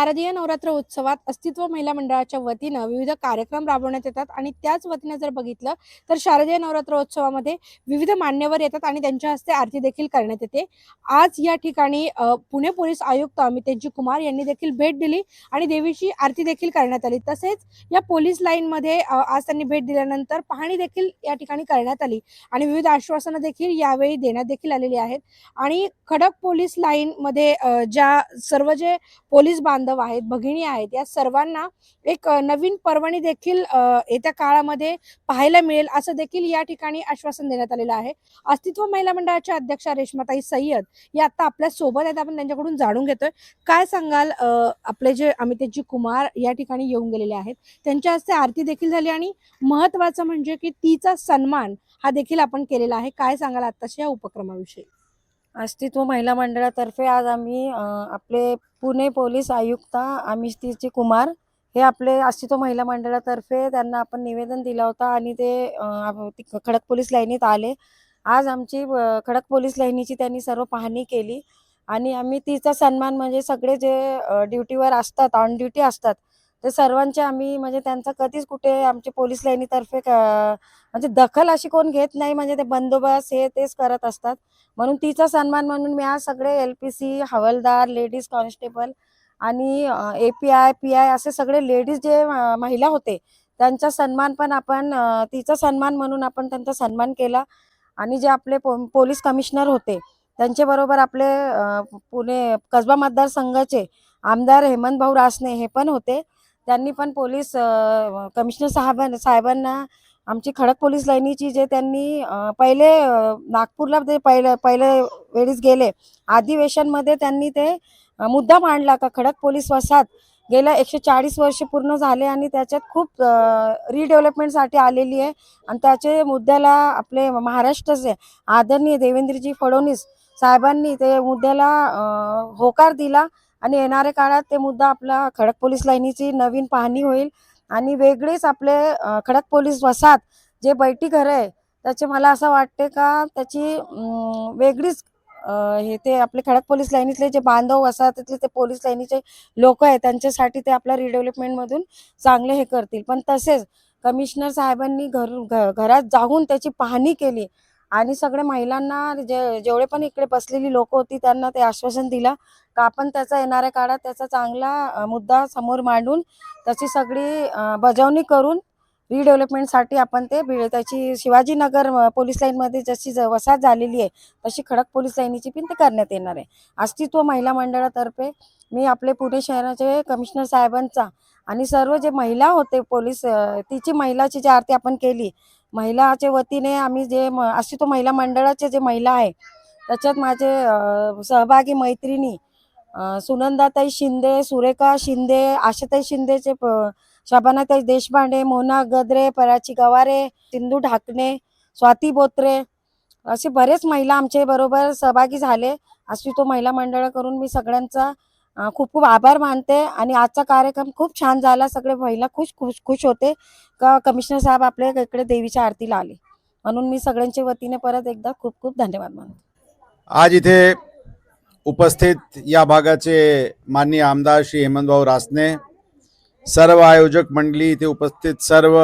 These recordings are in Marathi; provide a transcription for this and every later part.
शारदीय नवरात्र उत्सवात अस्तित्व महिला मंडळाच्या वतीनं विविध कार्यक्रम राबवण्यात येतात आणि त्याच वतीनं जर बघितलं तर शारदीय नवरात्र उत्सवामध्ये विविध मान्यवर येतात आणि त्यांच्या हस्ते आरती देखील करण्यात येते. आज या ठिकाणी पुणे पोलीस आयुक्त अमितेशजी कुमार यांनी देखील भेट दिली आणि देवीची आरती देखील करण्यात आली. तसेच या पोलीस लाईनमध्ये आज त्यांनी भेट दिल्यानंतर पाहणी देखील या ठिकाणी करण्यात आली आणि विविध आश्वासनं देखील यावेळी देण्यात देखील आलेली आहेत. आणि खडक पोलीस लाईनमध्ये ज्या सर्व जे पोलीस बांधव आहेत भगिनी आहेत. या सर्वांना एक नवीन पर्वणी देखील येत्या काळामध्ये पाहायला मिळेल असं देखील या ठिकाणी आश्वासन देण्यात आलेलं आहे. अस्तित्व महिला मंडळाच्या अध्यक्षा रेश्माताई सय्यद या आता आपल्यासोबत आहेत. आपण त्यांच्याकडून जाणून घेतोय. काय सांगाल आपले जे अमितेशजी कुमार या ठिकाणी येऊन गेलेले आहेत? त्यांच्या हस्ते आरती देखील झाली आणि महत्वाचं म्हणजे की तिचा सन्मान हा देखील आपण केलेला आहे. काय सांगाल आताच्या या उपक्रमाविषयी? अस्तित्व महिला मंडळातर्फे आज आम्ही आपले पुणे पोलीस आयुक्त अमिष कुमार हे आपले अस्तित्व महिला मंडळातर्फे त्यांना आपण निवेदन दिलं होता आणि ते खडक पोलीस लाईनीत आले. आज आमची खडक पोलीस लाईनीची त्यांनी सर्व पाहणी केली आणि आम्ही तिचा सन्मान म्हणजे सगळे जे ड्युटीवर असतात ऑन ड्युटी असतात ते सर्वांचे आम्ही म्हणजे त्यांचा कधीच कुठे आमचे पोलीस लाईनीतर्फे क- म्हणजे दखल अशी कोण घेत नाही म्हणजे ते बंदोबस्त हे तेच करत असतात. म्हणून तिचा सन्मान म्हणून मी आज सगळे एल पी सी हवालदार लेडीज कॉन्स्टेबल आणि A P I P I असे सगळे लेडीज जे महिला होते त्यांचा सन्मान पण आपण तिचा सन्मान म्हणून आपण त्यांचा सन्मान केला आणि जे आपले पो पोलीस कमिशनर होते त्यांच्याबरोबर आपले पुणे कसबा मतदारसंघाचे आमदार हेमंत भाऊ रासने हे पण होते. त्यांनी पण पोलीस कमिशनर साहेबां साहेबांना आमची खडक पोलीस लाईनीची जे त्यांनी पहिले नागपूरला ते पहिले पहिले वेळीस गेले. अधिवेशनमध्ये त्यांनी ते मुद्दा मांडला का खडक पोलीस वसाहत गेल्या एकशे चाळीस वर्ष पूर्ण झाले आणि त्याच्यात खूप रिडेव्हलपमेंटसाठी आलेली आहे. आणि त्याचे मुद्द्याला आपले महाराष्ट्राचे आदरणीय देवेंद्रजी फडणवीस साहेबांनी ते मुद्द्याला होकार दिला आणि येणाऱ्या काळात ते मुद्दा आपला खडक पोलीस लाईनीची नवीन पाहणी होईल आणि वेगळीच आपले खडक पोलीस वसाहत जे बैठी घरं आहे त्याचे मला असं वाटते का त्याची वेगळीच हे ते आपले खडक पोलीस लाईनीतले जे बांधव वसाहतीतले ते पोलीस लाईनीचे लोक आहेत त्यांच्यासाठी ते आपल्या रिडेव्हलपमेंटमधून चांगले हे करतील. पण तसेच कमिशनर साहेबांनी घर घ- घरात जाऊन त्याची पाहणी केली. आणि सगळे महिलांना जे जेवढे पण इकडे बसलेली लोक होती त्यांना ते आश्वासन दिलं का आपण त्याचा येणाऱ्या काळात त्याचा चांगला मुद्दा समोर मांडून त्याची सगळी बजावणी करून रिडेव्हलपमेंटसाठी आपण ते त्याची शिवाजीनगर पोलीस लाईनमध्ये जशी ज- वसाहत झालेली आहे तशी खडक पोलीस लाईनीची पण ते करण्यात येणार आहे. अस्तित्व महिला मंडळातर्फे मी आपले पुणे शहराचे कमिशनर साहेबांचा आणि सर्व जे महिला होते पोलीस तिची महिलाची जी आरती आपण केली महिलाच्या वतीने आम्ही जे म- तो महिला मंडळाचे जे महिला आहे त्याच्यात माझे सहभागी मैत्रिणी सुनंदाताई शिंदे सुरेखा शिंदे आशाताई शिंदेचे प- शबानाताई देशपांडे मोना गद्रे पराची गवारे सिंधू ढाकणे स्वाती बोत्रे असे बरेच महिला आमच्या बरोबर सहभागी झाले. अस्तित्व महिला मंडळ करून मी सगळ्यांचा खूप खूप आभार मानते आणि आजचा कार्यक्रम खूप छान झाला. सगळे महिला खुश खुश खुश होते. का कमिशनर साहेब आपल्या इकडे देवीच्या आरतीला आले. म्हणून मी सगळ्यांच्या वतीने परत एकदा खूप खूप धन्यवाद मानते. आज इथे उपस्थित या भागाचे माननीय आमदार श्री हेमंतभाऊ रासने सर्व आयोजक मंडळी इथे उपस्थित सर्व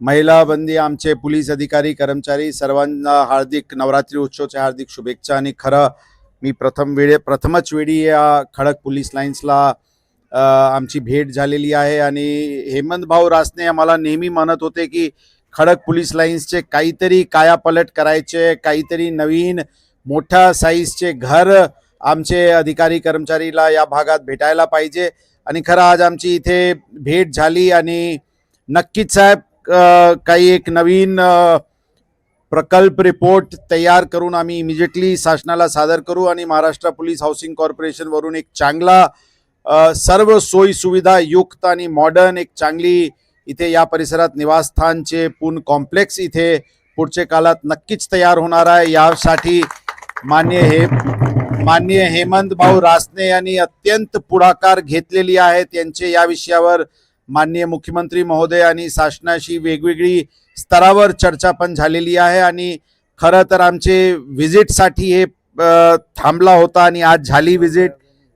महिला बंदी आमचे पोलीस अधिकारी कर्मचारी सर्वांना हार्दिक नवरात्री उत्सवच्या हार्दिक शुभेच्छा आणि खरं मी प्रथम वेळे प्रथमच वेळी या खडक पोलीस लाईन्सला आमची भेट झालेली आहे आणि हेमंत भाऊ रासने आम्हाला नेहमी म्हणत होते की खडक पोलीस लाईन्सचे काहीतरी कायापलट करायचे काहीतरी नवीन मोठ्या साईजचे घर आमचे अधिकारी कर्मचारीला या भागात भेटायला पाहिजे. आणि खरं आज आमची इथे भेट झाली आणि नक्कीच साहेब काही एक नवीन आ, प्रकल्प रिपोर्ट तयार करून आम्ही इमिजिएटली शासनाला सादर करू आणि महाराष्ट्र पोलीस हाऊसिंग कॉर्पोरेशनवरून एक चांगला सर्व सोयी सुविधा युक्त आणि मॉडर्न एक चांगली इथे या परिसरात निवासस्थानचे पूर्ण कॉम्प्लेक्स इथे पुढच्या काळात नक्कीच तयार होणार आहे. यासाठी मान्य हे माननीय हेमंत भाऊ रासने यांनी अत्यंत पुढाकार घेतलेली आहे त्यांचे या विषयावर माननीय मुख्यमंत्री महोदय आणि शासनाशी वेगवेगळी स्तरावर चर्चा पण झालेली आहे आणि खरं तर आमचे व्हिजिटसाठी हे थांबला होता आणि आज झाली व्हिजिट.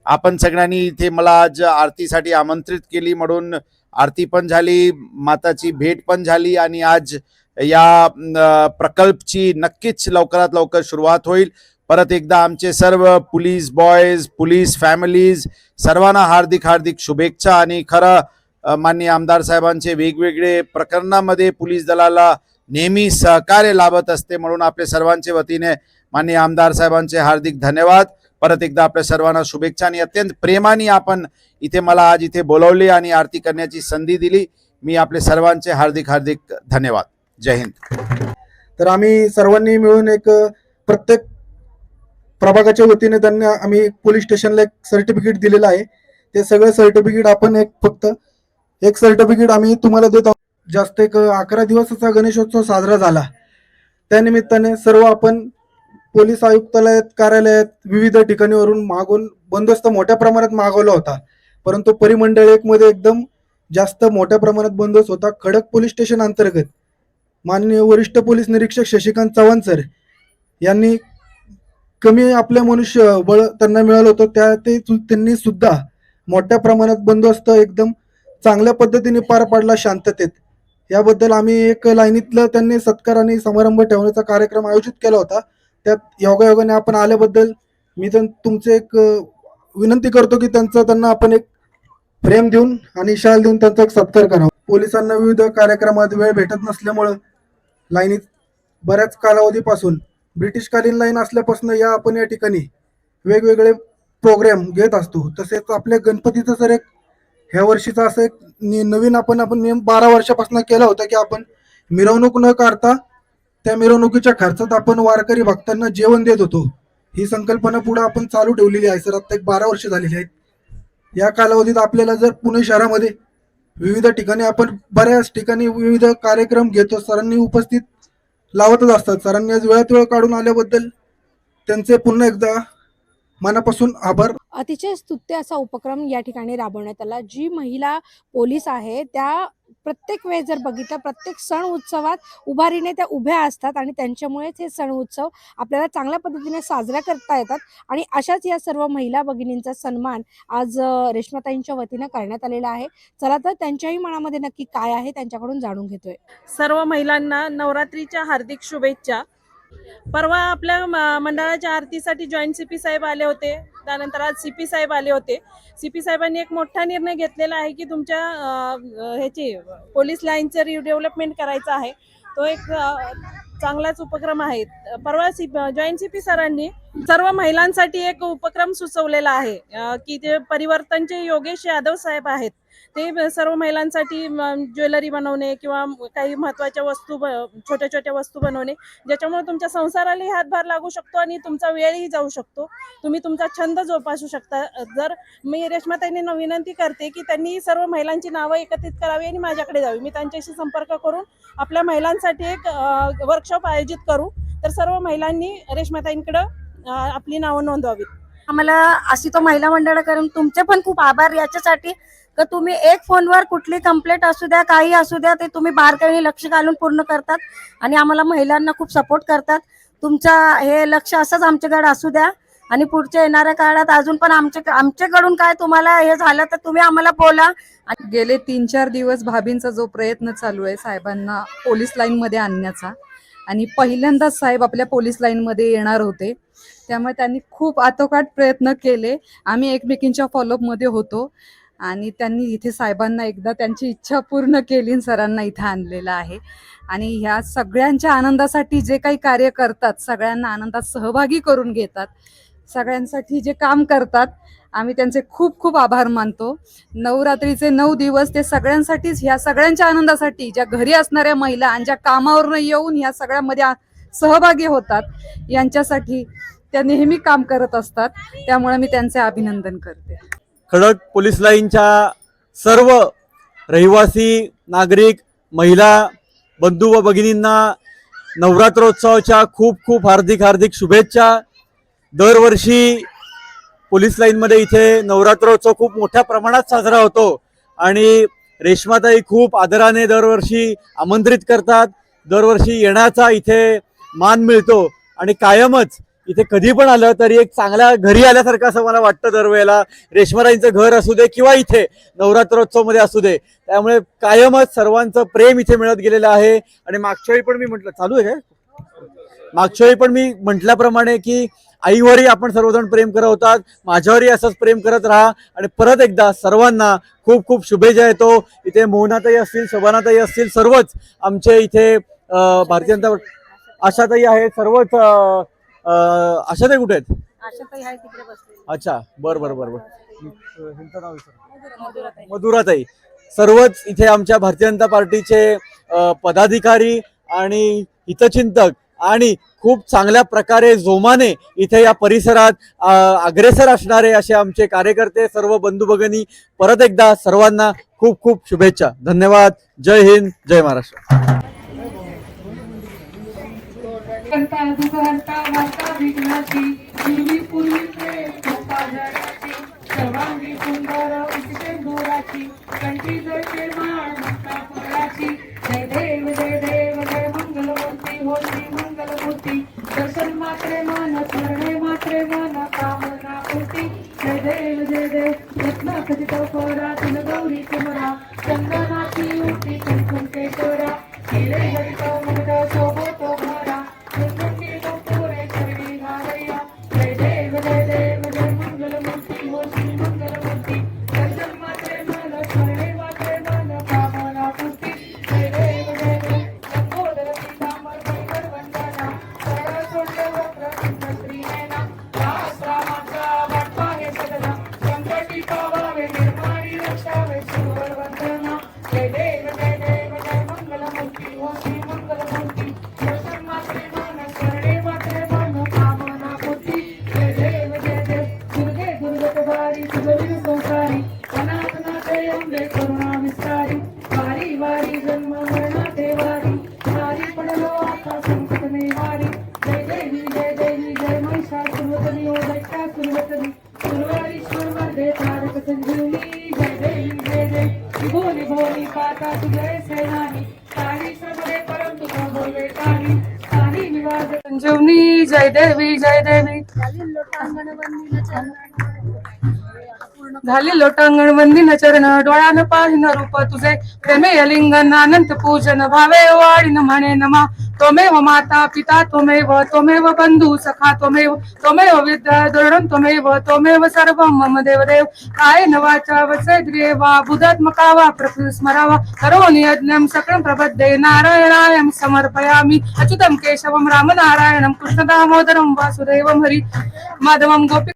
आपण सगळ्यांनी इथे मला आज आरतीसाठी आमंत्रित केली म्हणून आरती पण झाली माताची भेट पण झाली आणि आज या प्रकल्पची नक्कीच लवकरात लवकर सुरुवात होईल. परत एकदा आमचे सर्व पोलीस बॉयज पोलीस फॅमिलीज सर्वांना हार्दिक हार्दिक शुभेच्छा आणि खरं माननीय आमदार साहेबांचे वेगवेगळे प्रकरणामध्ये पोलीस दलाला नेहमी सहकार्य लाभत असते म्हणून आपल्या सर्वांच्या वतीने माननीय आमदार साहेबांचे हार्दिक धन्यवाद. परत एकदा आपल्या सर्वांना शुभेच्छा आणि अत्यंत प्रेमाने आपण इथे मला आज इथे बोलवले आणि आरती करण्याची संधी दिली. मी आपले सर्वांचे हार्दिक हार्दिक धन्यवाद. जय हिंद. तर आम्ही सर्वांनी मिळून एक प्रत्येक प्रभागाच्या वतीने त्यांना आम्ही पोलीस स्टेशनला एक सर्टिफिकेट दिलेलं आहे. ते सगळं सर्टिफिकेट आपण एक फक्त एक सर्टिफिकेट आम्ही तुम्हाला देत आहोत. जास्त एक अकरा दिवसाचा गणेशोत्सव साजरा झाला. त्यानिमित्ताने सर्व आपण पोलीस आयुक्तालयात कार्यालयात विविध ठिकाणीवरून मागून बंदोबस्त मोठ्या प्रमाणात मागवला होता. परंतु परिमंडळ एक मध्ये एकदम जास्त मोठ्या प्रमाणात बंदोबस्त होता. खडक पोलीस स्टेशन अंतर्गत. माननीय वरिष्ठ पोलीस निरीक्षक शशिकांत चव्हाण सर यांनी कमी आपल्या मनुष्य बळ त्यांना मिळालं होतं. त्या ते त्यांनी सुद्धा मोठ्या प्रमाणात बंदोबस्त एकदम चांगल्या पद्धतीने पार पाडला शांततेत. याबद्दल आम्ही एक लाईनीतलं त्यांनी सत्कार आणि समारंभ ठेवण्याचा कार्यक्रम आयोजित केला होता. त्यात योगायोगाने आपण आल्याबद्दल मी तर तुमचे एक विनंती करतो की त्यांचा त्यांना आपण एक प्रेम देऊन आणि शाल देऊन त्यांचा एक सत्कार करावा. पोलिसांना विविध कार्यक्रमात वेळ भेटत नसल्यामुळं लाईनीत बऱ्याच कालावधीपासून ब्रिटिशकालीन लाईन असल्यापासून या आपण या ठिकाणी वेगवेगळे प्रोग्राम घेत असतो. तसेच आपल्या गणपतीचं जर एक ह्या वर्षीचा असं एक नि- नवीन आपण आपण नियम बारा वर्षापासून केला होता की आपण मिरवणूक न काढता त्या मिरवणुकीच्या खर्चात आपण वारकरी भक्तांना जेवण देत होतो. ही संकल्पना पुढे आपण चालू ठेवलेली आहे सर. आता एक बारा वर्ष झालेली आहेत. या कालावधीत आपल्याला जर पुणे शहरामध्ये विविध ठिकाणी आपण बऱ्याच ठिकाणी विविध कार्यक्रम घेतो सरांनी उपस्थित लावतच असतात. सरांनी आज वेळात वेळ काढून आल्याबद्दल त्यांचे पुन्हा एकदा मनापासून आभार. अतिशय स्तुत्य असा उपक्रम या ठिकाणी राबवण्यात आला. जी महिला पोलीस आहे त्या प्रत्येक वेळेस जर बघितलं प्रत्येक सण उत्सवात उभारीने त्या उभ्या असतात आणि त्यांच्यामुळेच हे सण उत्सव आपल्याला चांगल्या पद्धतीने साजरा करता येतात. आणि अशाच या सर्व महिला भगिनींचा सन्मान आज रेश्माताईंच्या वतीनं करण्यात आलेला आहे. चला तर त्यांच्याही मनामध्ये नक्की काय आहे त्यांच्याकडून जाणून घेतोय. सर्व महिलांना नवरात्रीच्या हार्दिक शुभेच्छा. परवा आपल्या म- मंडळाच्या आरतीसाठी जॉईंट सी पी साहेब आले होते. त्यानंतर आज सी पी साहेब आले होते. सी पी साहेबांनी एक मोठा निर्णय घेतलेला आहे की तुमच्या ह्याची पोलीस लाईनचं रिडेव्हलपमेंट करायचं आहे. तो एक चांगलाच उपक्रम आहे. परवा सी जॉईंट सी पी सरांनी सर्व महिलांसाठी एक उपक्रम सुचवलेला आहे की ते परिवर्तनचे योगेश यादव साहेब आहेत ते सर्व महिलांसाठी ज्वेलरी बनवणे किंवा काही महत्त्वाच्या वस्तू छोट्या छोट्या वस्तू बनवणे ज्याच्यामुळे तुमच्या संसारालाही हातभार लागू शकतो आणि तुमचा वेळही जाऊ शकतो. तुम्ही तुमचा छंद जोपासू शकता. जर मी रेश्माताईंना विनंती करते की त्यांनी सर्व महिलांची नावं एकत्रित करावी आणि माझ्याकडे जावी. मी त्यांच्याशी संपर्क करून आपल्या महिलांसाठी एक वर्कशॉप आयोजित करू. तर सर्व महिलांनी रेश्माताईंकडं आपली नावं नोंदवावीत. आम्हाला अशी तो महिला मंडळाकडून तुमचे पण खूप आभार. याच्यासाठी का तुम्ही एक फोनवर कुठली कंप्लेंट असू द्या काही असू द्या ते तुम्ही बारकाईने लक्ष घालून पूर्ण करतात आणि आम्हाला महिलांना खूप सपोर्ट करतात. तुमचा हे लक्ष असंच आमच्याकडे असू द्या आणि पुढच्या येणाऱ्या काळात अजून पण आमच्या आमच्याकडून काय तुम्हाला हे झालं तर तुम्ही आम्हाला बोला. गेले तीन चार दिवस भाभींचा जो प्रयत्न चालू आहे साहेबांना पोलीस लाईनमध्ये आणण्याचा. आणि पहिल्यांदाच साहेब आपल्या पोलीस लाईनमध्ये येणार होते. त्यामुळे त्यांनी खूप आतोकाट प्रयत्न केले. आम्ही एकमेकींच्या फॉलोअपमध्ये होतो. आणि त्यांनी इथे साहेबांना एकदा त्यांची इच्छा पूर्ण केली आणि सरांना इथे आणलेलं आहे. आणि ह्या सगळ्यांच्या आनंदासाठी जे काही कार्य करतात सगळ्यांना आनंदात सहभागी करून घेतात सगळ्यांसाठी जे काम करतात आम्ही त्यांचे खूप खूप आभार मानतो. नवरात्रीचे नऊ दिवस ते सगळ्यांसाठीच ह्या सगळ्यांच्या आनंदासाठी ज्या घरी असणाऱ्या महिला आणि ज्या कामावरनं येऊन ह्या सगळ्यामध्ये आ- सहभागी होतात यांच्यासाठी त्या नेहमी काम करत असतात. त्यामुळे मी त्यांचे अभिनंदन करते. खडक पोलीस लाईनच्या सर्व रहिवासी नागरिक महिला बंधू व भगिनींना नवरात्रोत्सवाच्या खूप खूप हार्दिक हार्दिक शुभेच्छा. दरवर्षी पोलीस लाईनमध्ये इथे नवरात्रोत्सव खूप मोठ्या प्रमाणात साजरा होतो आणि रेश्माताई खूप आदराने दरवर्षी आमंत्रित करतात. दरवर्षी येण्याचा इथे मान मिळतो आणि कायमच इथे कधी पण आलं तरी एक चांगल्या घरी आल्यासारखं असं मला वाटतं दरवेळेला. रेशमराईंचं घर असू दे किंवा इथे नवरात्रोत्सवमध्ये असू दे. त्यामुळे कायमच सर्वांचं प्रेम इथे मिळत गेलेलं आहे. आणि मागच्या वेळी पण मी म्हटलं चालू आहे काय? मागच्या वेळी पण मी म्हटल्याप्रमाणे की आईवरही आपण सर्वजण प्रेम करत होतात. माझ्यावरही असंच प्रेम करत राहा. आणि परत एकदा सर्वांना खूप खूप शुभेच्छा येतो इथे मोहनाताई असतील शोभानाताई असतील सर्वच आमचे इथे भारतीय जनता आशाताई आहेत सर्वच अं, आशाताई कुठे आहेत? अच्छा बर बर बर बर. मधुराताई. सर्वच इथे आमच्या भारतीय जनता पार्टीचे पदाधिकारी आणि हितचिंतक आणि खूप चांगल्या प्रकारे जोमाने इथे या परिसरात अग्रेसर असणारे असे आमचे कार्यकर्ते सर्व बंधू भगिनी परत एकदा सर्वांना खूप खूप शुभेच्छा. धन्यवाद. जय हिंद. जय महाराष्ट्र. कंटा दुघंटा वार्ता विघ्नाची. पूर्वी पूर्वी प्रेम सोपा जगाची. सर्वांगी सुंदर उठते दोराची कंठी जळते माळ म्हणता फळाची. जय देव जय देव जय मंगलमूर्ती होती मंगलमूर्ती. दर्शन मात्रे मान स्मरणे मात्रे मान कामना पूर्ती जय देव जय देव रत्न खचित फोरा तुल गौरी कुमरा. चंदनाची उठी कुंकुम केशोरा हिरे हरित मुग्ध शोभतो जय देवी जय देवी जय महिषा सुरवतनी ओ दैत्या सुरवतनी सुरवारीश्वर मध्ये तारक संजीवनी जय देवी जय देव भोली भोली पाता तुझे सेनानी काही सबरे परंतु न बोलवे काही काही विवाद संजीवनी जय देवी जय देवी। घाली लोटांगण वंदिन चरण डोळ्यान पाहिन रूप तुझे. प्रेमे लिंगन अनंत पूजन भावे वाढीन म्हणे नमा. त्वमेव माता पिता त्वमेव त्वमेव बंधू सखा त्वमेव त्वमेव विद्या दृढं त्वमेव त्वमेव सर्वं मम देवदेव. काय नवाचा वचद्रिये वा बुधात्मका वा प्रकृती स्मरावा. करोनि यज्ञं सकलं प्रबद्धे नारायणायं समर्पयामि. अच्युतं केशवं रामनारायणं कृष्णदामोदरं वासुदेवं हरि. माधवं गोपी